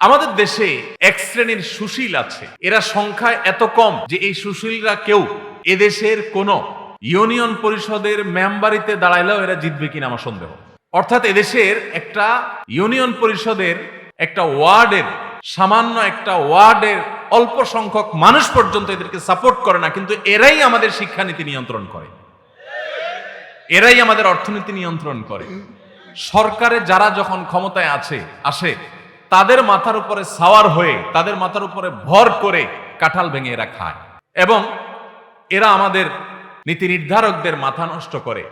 আমাদের দেশে এক শ্রেণির সুশীল আছে। এরা সংখ্যায় এত কম যে এই সুশীলরা কেউ এদেশের কোন ইউনিয়ন পরিষদের মেম্বারিতে দাঁড়াইলেও এরা জিতবে কিনা আমার সন্দেহ। অর্থাৎ এদেশের একটা ইউনিয়ন পরিষদের একটা ওয়ার্ডের, সামান্য একটা ওয়ার্ডের অল্প সংখ্যক মানুষ পর্যন্ত এদেরকে সাপোর্ট করে না, কিন্তু এরাই আমাদের শিক্ষানীতি নিয়ন্ত্রণ করে। এরাই আমাদের অর্থনীতি নিয়ন্ত্রণ করে। সরকারে যারা যখন ক্ষমতায় আছে, আসে তাদের মাথার উপরে সাওয়ার হয়ে, তাদের মাথার উপরে ভর করে কাঁঠাল ভেঙে এরা খায়। এবং এরা আমাদের নীতি নির্ধারকদের মাথা নষ্ট করে।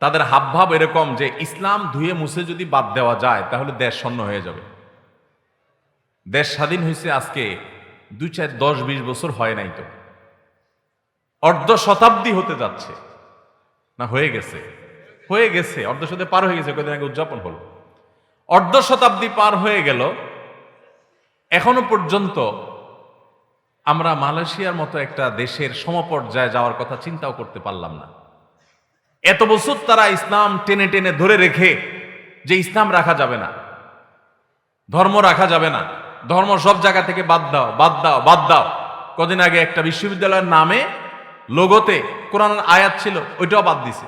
তাদের হাবভাব এরকম যে, ইসলাম ধুয়ে মুছে যদি বাদ দেওয়া যায়, তাহলে দেশ শূন্য হয়ে যাবে। দেশ স্বাধীন হয়েছে আজকে দুই চার দশ বিশ বছর হয় নাই তো। অর্ধ শতাব্দী হতে যাচ্ছে। না, হয়ে গেছে। হয়ে গেছে। অর্ধ শতাব্দী পার হয়ে গেছে। কদিন আগে উদযাপন হলো। অর্ধ শতাব্দী পার হয়ে গেল। এখনও পর্যন্ত আমরা মালয়েশিয়ার মতো একটা দেশের সমপর্যায়ে যাওয়ার কথা চিন্তাও করতে পারলাম না। এত বছর তারা ইসলাম টেনে টেনে ধরে রেখে যে ইসলাম রাখা যাবে না, ধর্ম রাখা যাবে না, ধর্ম সব জায়গা থেকে বাদ দাও বাদ দাও বাদ দাও। কদিন আগে একটা বিশ্ববিদ্যালয়ের নামে লোগোতে কোরআনের আয়াত ছিল, ওইটাও বাদ দিছে।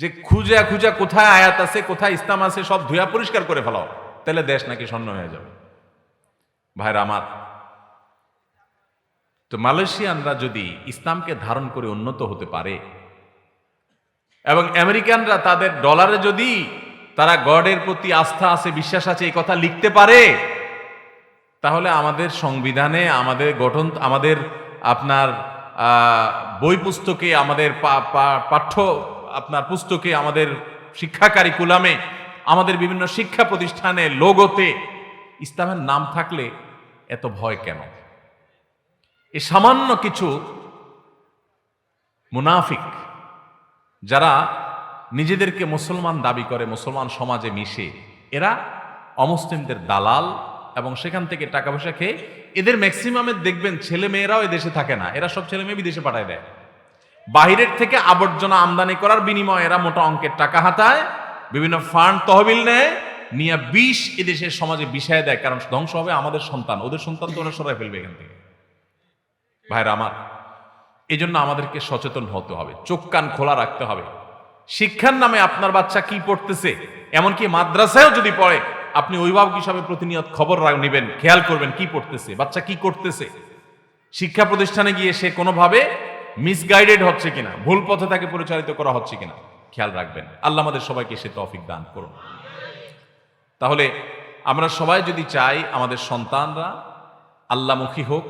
যে খুঁজা খুঁজা কোথায় আয়াত আছে, কোথায় ইসলাম আছে, সব ধুয়া পরিষ্কার করে ফেলাও। তাহলে দেশ নাকি স্বর্ণ হয়ে যাবে। ভাইরা আমার, তো মালয়েশিয়ানরা যদি ইসলামকে ধারণ করে উন্নত হতে পারে, এবং আমেরিকানরা তাদের ডলারে যদি তারা গডের প্রতি আস্থা আছে, বিশ্বাস আছে, এই কথা লিখতে পারে, তাহলে আমাদের সংবিধানে, আমাদের গঠন, আমাদের আপনার বই পুস্তকে আমাদের পাঠ্য আপনার পুস্তকে, আমাদের শিক্ষা কারিকুলামে আমাদের বিভিন্ন শিক্ষা প্রতিষ্ঠানে লোগোতে ইসলামের নাম থাকলে এত ভয় কেন? এ সামান্য কিছু মুনাফিক, যারা নিজেদেরকে মুসলমান দাবি করে, মুসলমান সমাজে মিশে, এরা অমুসলিমদের দালাল এবং সেখান থেকে টাকা পয়সা খেয়ে এদের ম্যাক্সিমামের দেখবেন ছেলে মেয়েরাও এদেশে থাকে না। এরা সব ছেলে মেয়ে বিদেশে পাঠায় দেয়। বাহিরের থেকে আবর্জনা আমদানি করার বিনিময়ে এরা মোটা অঙ্কের টাকা হাতায়, বিভিন্ন ফান্ড তহবিল নেয়, নিয়ে বিষ এদেশের সমাজে বিষায় দেয়, কারণ ধ্বংস হবে আমাদের সন্তান, ওদের সন্তান তো ওরা সরাই ফেলবে এখান থেকে। ভাইরা আমার এই জন্য আমাদেরকে সচেতন হতে হবে, চোখ কান খোলা রাখতে হবে। শিক্ষার নামে আপনার বাচ্চা কি পড়তেছে, এমনকি মাদ্রাসায়ও যদি পড়ে, আপনি অভিভাবক হিসাবে প্রতিনিয়ত খবর নেবেন, খেয়াল করবেন কি পড়তেছে, বাচ্চা কি করতেছে। শিক্ষা প্রতিষ্ঠানে গিয়ে সে কোনোভাবে মিসগাইডেড হচ্ছে কিনা, ভুল পথে তাকে পরিচালিত করা হচ্ছে কিনা, খেয়াল রাখবেন। আল্লাহ আমাদের সবাইকে সে তৌফিক দান করুন। তাহলে আমরা সবাই যদি চাই আমাদের সন্তানরা আল্লামুখী হোক,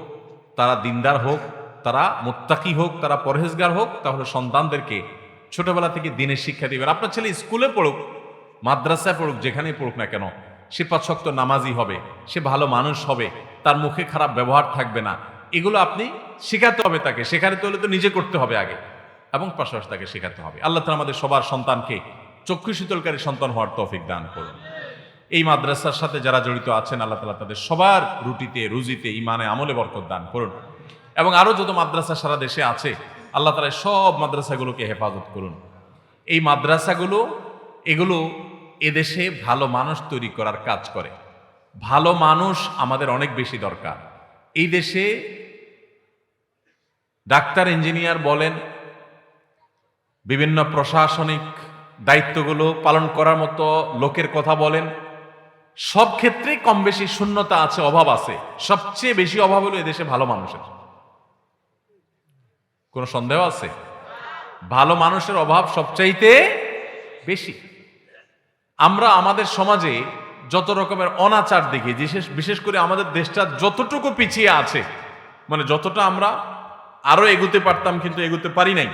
তারা দিনদার হোক, তারা মুত্তাকি হোক, তারা পরহেজগার হোক, তাহলে সন্তানদেরকে ছোটবেলা থেকে দিনের শিক্ষা দিবেন। আপনার ছেলে স্কুলে পড়ুক, মাদ্রাসায় পড়ুক যেখানে পড়ুক না কেন, সে পাঁচশক্ত নামাজি হবে, সে ভালো মানুষ হবে, তার মুখে খারাপ ব্যবহার থাকবে না এগুলো আপনি শেখাতে হবে তাকে। শেখাতে হলে তো নিজে করতে হবে আগে। এবং পাশাপাশি তাকে শেখাতে হবে। আল্লাহ তালা আমাদের সবার সন্তানকে চক্ষু শীতলকারী সন্তান হওয়ার তৌফিক দান করুন। এই মাদ্রাসার সাথে যারা জড়িত আছেন, আল্লাহ তালা তাদের সবার রুটিতে, রুজিতে ইমানে আমলে বরকত দান করুন। এবং আরও যত মাদ্রাসা সারা দেশে আছে, আল্লাহ তালা সব মাদ্রাসাগুলোকে হেফাজত করুন। এই মাদ্রাসাগুলো, এগুলো এদেশে ভালো মানুষ তৈরি করার কাজ করে। ভালো মানুষ আমাদের অনেক বেশি দরকার। এই দেশে ডাক্তার, ইঞ্জিনিয়ার বলেন, বিভিন্ন প্রশাসনিক দায়িত্বগুলো পালন করার মতো লোকের কথা বলেন। সব ক্ষেত্রেই কম বেশি শূন্যতা আছে, অভাব আছে। সবচেয়ে বেশি অভাব হলো এদেশে ভালো মানুষের। কোনো সন্দেহ আছে? ভালো মানুষের অভাব সবচাইতে বেশি। আমরা আমাদের সমাজে যত রকমের অনাচার দেখি, বিশেষ বিশেষ করে আমাদের দেশটা যতটুকু পিছিয়ে আছে মানে যতটা আমরা আরও এগুতে পারতাম, কিন্তু এগুতে পারি নাই।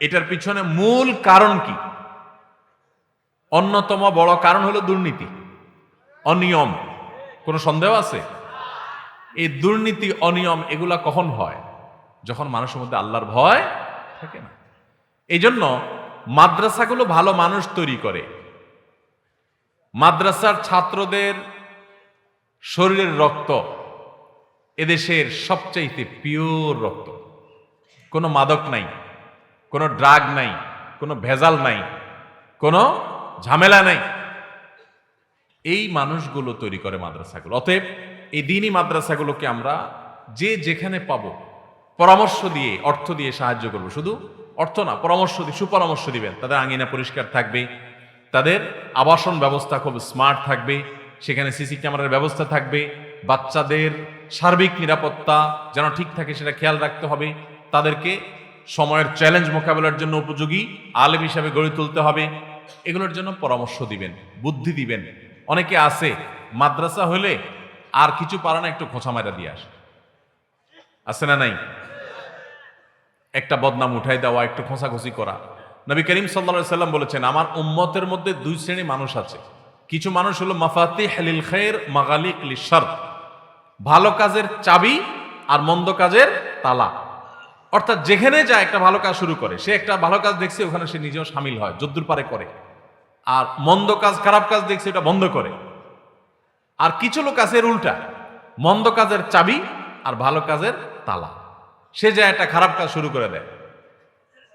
এটার পিছনে মূল কারণ কি? অন্যতম বড় কারণ হলো দুর্নীতি। অনিয়ম। কোনো সন্দেহ আছে? এই দুর্নীতি, অনিয়ম, এগুলা কখন হয়? যখন মানুষের মধ্যে আল্লাহর ভয় থাকে না। এই জন্য মাদ্রাসাগুলো ভালো মানুষ তৈরি করে। মাদ্রাসার ছাত্রদের শরীরের রক্ত এদেশের সবচাইতে পিওর রক্ত। কোনো মাদক নাই, কোনো ড্রাগ নাই, কোনো ভেজাল নাই, কোনো ঝামেলা নাই। এই মানুষগুলো তৈরি করে মাদ্রাসাগুলো। অতএব এই দিনই মাদ্রাসাগুলোকে আমরা যে যেখানে পাবো, পরামর্শ দিয়ে, অর্থ দিয়ে সাহায্য করব। শুধু অর্থ না, পরামর্শ দিয়ে সুপরামর্শ দিবেন। তাদের আঙিনা পরিষ্কার থাকবে, তাদের আবাসন ব্যবস্থা খুব স্মার্ট থাকবে, সেখানে সিসি ক্যামেরার ব্যবস্থা থাকবে, বাচ্চাদের সার্বিক নিরাপত্তা যেন ঠিক থাকে সেটা খেয়াল রাখতে হবে। তাদেরকে সময়ের চ্যালেঞ্জ মোকাবেলার জন্য উপযোগী আলেম হিসাবে গড়ে তুলতে হবে। এগুলোর জন্য পরামর্শ দিবেন, বুদ্ধি দিবেন। অনেকে আছে, মাদ্রাসা হলে আর কিছু পারে না, একটু খোঁচা মারা দিয়ে আসে। আছে না নাই? একটা বদনাম উঠাই দেওয়া, একটু খোঁচাখুচি করা। নবী করিম সাল্লা সাল্লাম বলেছেন, আমার উম্মতের মধ্যে দুই শ্রেণি মানুষ আছে। কিছু মানুষ হলো মাফাতি হালিল খের মাগালিক লিশার ভালো কাজের চাবি আর মন্দ কাজের তালা। অর্থাৎ যেখানে যায় একটা ভালো কাজ শুরু করে, সে একটা ভালো কাজ দেখছে, ওখানে সে নিজেও সামিল হয়, যদ্দুর পারে করে। আর মন্দ কাজ, খারাপ কাজ দেখছে এটা বন্ধ করে। আর কিছু লোক আছে উল্টা, মন্দ কাজের চাবি আর ভালো কাজের তালা। সে যায় একটা খারাপ কাজ শুরু করে দেয়,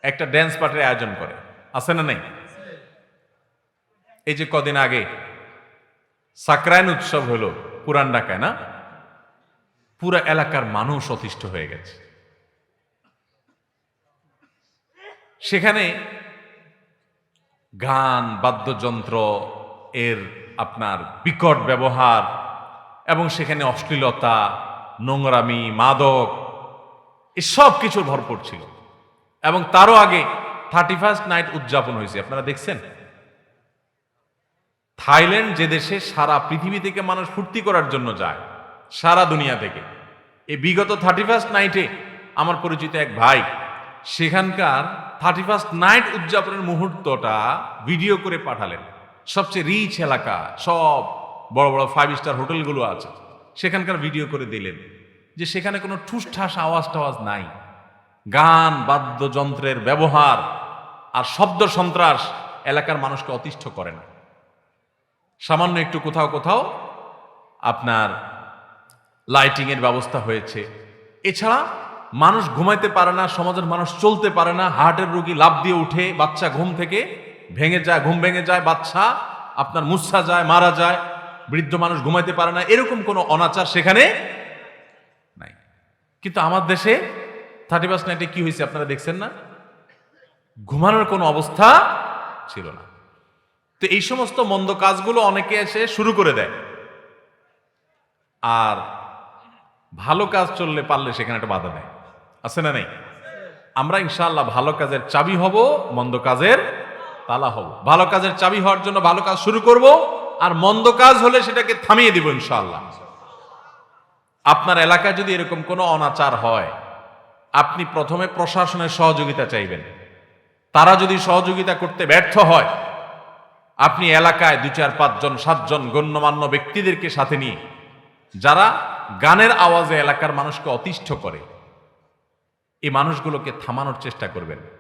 একটা ড্যান্স পার্টির আয়োজন করে। আছে না নেই? এই যে কদিন আগে সাকরায়ন উৎসব হলো, পুরান ঢাকায় না? পুরা এলাকার মানুষ অতিষ্ঠ হয়ে গেছে। সেখানে গান, বাদ্যযন্ত্র এর আপনার বিকট ব্যবহার এবং সেখানে অশ্লীলতা, নোংরামি, মাদক এসব কিছুর ভরপুর ছিল। এবং তারও আগে থার্টি ফার্স্ট নাইট উদযাপন হয়েছে, আপনারা দেখছেন? থাইল্যান্ড যে দেশে সারা পৃথিবী থেকে মানুষ ফুর্তি করার জন্য যায়, সারা দুনিয়া থেকে। এই বিগত থার্টি ফার্স্ট নাইটে আমার পরিচিত এক ভাই সেখানকার থার্টি ফার্স্ট নাইট উদযাপনের মুহূর্তটা ভিডিও করে পাঠালেন। সবচেয়ে রিচ এলাকা, সব বড় বড় ফাইভ স্টার হোটেলগুলো আছে। সেখানকার ভিডিও করে দিলেন যে সেখানে কোনো ঠুসঠাস আওয়াজ টাওয়াজ নাই। গান, বাদ্যযন্ত্রের ব্যবহার আর শব্দ সন্ত্রাস এলাকার মানুষকে অতিষ্ঠ করে না। সামান্য একটু কোথাও কোথাও আপনার লাইটিংয়ের ব্যবস্থা হয়েছে। এছাড়া মানুষ ঘুমাইতে পারে না, সমাজের মানুষ চলতে পারে না, হার্টের রোগী লাভ দিয়ে উঠে বাচ্চা ঘুম থেকে ভেঙে যায়, ঘুম ভেঙে যায়, বাচ্চা আপনার মুসা যায়, মারা যায়, বৃদ্ধ মানুষ ঘুমাইতে পারে না, এরকম কোনো অনাচার সেখানে নাই। কিন্তু আমার দেশে থার্টি ফার্স্ট নাইটে কি হয়েছে আপনারা দেখছেন না? ঘুমানোর কোনো অবস্থা ছিল না। তো এই সমস্ত মন্দ কাজগুলো অনেকে এসে শুরু করে দেয়। আর ভালো কাজ চললে পারলে সেখানে একটা বাধা দেয়। আছে না নেই? আমরা ইনশাআল্লাহ ভালো কাজের চাবি হব, মন্দ কাজের তালা হব। ভালো কাজের চাবি হওয়ার জন্য ভালো কাজ শুরু করব আর মন্দ কাজ হলে সেটাকে থামিয়ে দিব ইনশাআল্লাহ। আপনার এলাকায় যদি এরকম কোনো অনাচার হয়, আপনি প্রথমে প্রশাসনের সহযোগিতা চাইবেন। তারা যদি সহযোগিতা করতে ব্যর্থ হয়, আপনি এলাকায় দু চার পাঁচজন, সাতজন গণ্যমান্য ব্যক্তিদেরকে সাথে নিয়ে, যারা গানের আওয়াজে এলাকার মানুষকে অতিষ্ঠ করে এই মানুষগুলোকে থামানোর চেষ্টা করবেন।